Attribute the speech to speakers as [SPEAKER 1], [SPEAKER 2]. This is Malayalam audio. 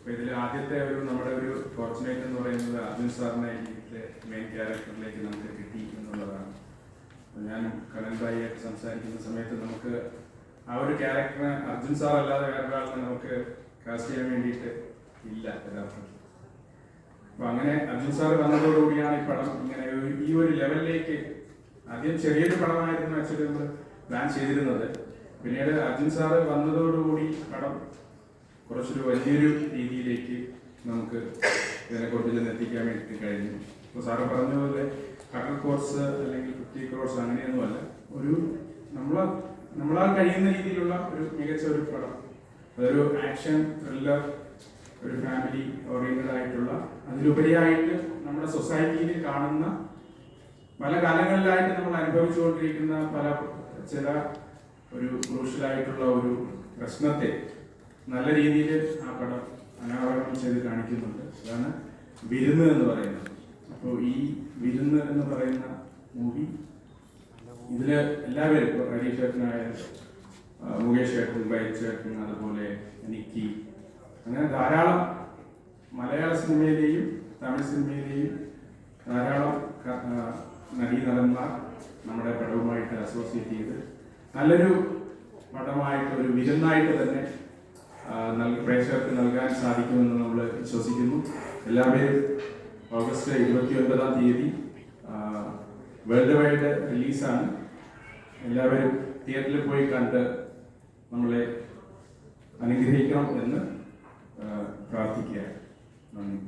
[SPEAKER 1] അപ്പൊ ഇതിൽ ആദ്യത്തെ ഒരു നമ്മുടെ ഒരു ഫോർച്ചുനേറ്റ് എന്ന് പറയുന്നത് അർജുൻ സാറിനെ മെയിൻ ക്യാരക്ടറിലേക്ക് നമുക്ക് കിട്ടി എന്നുള്ളതാണ്. അപ്പൊ ഞാനും കനൽബായിയായിട്ട് സംസാരിക്കുന്ന സമയത്ത് നമുക്ക് ആ ഒരു ക്യാരക്ടറിനെ അർജുൻ സാർ അല്ലാതെ വേറൊരാളിനെ നമുക്ക് കാസ്റ്റ് ചെയ്യാൻ വേണ്ടിയിട്ട് ഇല്ല യഥാർത്ഥത്തിൽ. അപ്പൊ അങ്ങനെ അർജുൻ സാർ വന്നതോടുകൂടിയാണ് ഈ പടം ഇങ്ങനെ ഈ ഒരു ലെവലിലേക്ക് ആദ്യം ചെറിയൊരു പടമായിരുന്നു ആക്ച്വലി പ്ലാൻ ചെയ്തിരുന്നത്. പിന്നീട് അർജുൻ സാറ് വന്നതോടുകൂടി പടം കുറച്ചൊരു വലിയൊരു രീതിയിലേക്ക് നമുക്ക് ഇതിനെ കൊണ്ടുചെന്ന് എത്തിക്കാൻ വേണ്ടി കഴിഞ്ഞു. ഇപ്പോൾ സാറ് പറഞ്ഞ പോലെ കട്ടർ കോഴ്സ് അല്ലെങ്കിൽ ഫിഫ്റ്റി കോഴ്സ് അങ്ങനെയൊന്നുമല്ല ഒരു നമ്മൾ നമ്മളാൽ കഴിയുന്ന രീതിയിലുള്ള ഒരു മികച്ച ഒരു പടം. അതൊരു ആക്ഷൻ ത്രില്ലർ ഒരു ഫാമിലി ഓറിയന്റഡ് ആയിട്ടുള്ള അതിലുപരിയായിട്ട് നമ്മുടെ സൊസൈറ്റിയിൽ കാണുന്ന പല കാലങ്ങളിലായിട്ട് നമ്മൾ അനുഭവിച്ചുകൊണ്ടിരിക്കുന്ന പല ചില ഒരു ക്രൂഷ്യലായിട്ടുള്ള ഒരു പ്രശ്നത്തെ നല്ല രീതിയിൽ ആ പടം അനാവരണം ചെയ്ത് കാണിക്കുന്നുണ്ട്. അതാണ് വിരുന്ന് എന്ന് പറയുന്നത്. അപ്പോൾ ഈ വിരുന്ന് എന്ന് പറയുന്ന മൂവി ഇതിൽ എല്ലാവരും ഇപ്പോൾ ഹരീഷ് ചേട്ടനായാലും ആ, മുകേഷ് ചേട്ടൻ ബൈജ് ചേട്ടൻ അതുപോലെ നിക്കി അങ്ങനെ ധാരാളം മലയാള സിനിമയിലെയും തമിഴ് സിനിമയിലെയും ധാരാളം നടന്മാർ നമ്മുടെ പടവുമായിട്ട് അസോസിയേറ്റ് ചെയ്ത് നല്ലൊരു പടമായിട്ട് ഒരു വിരുന്നായിട്ട് തന്നെ പ്രേക്ഷകർക്ക് നൽകാൻ സാധിക്കുമെന്ന് നമ്മൾ വിശ്വസിക്കുന്നു. എല്ലാവരെയും ഓഗസ്റ്റ് ഇരുപത്തി ഒൻപതാം തീയതി വേൾഡ് വൈഡ് റിലീസാണ്. എല്ലാവരും തിയേറ്ററിൽ പോയി കണ്ട് നമ്മളെ അനുഗ്രഹിക്കണം എന്ന് പ്രാർത്ഥിക്കുക നന്ദി.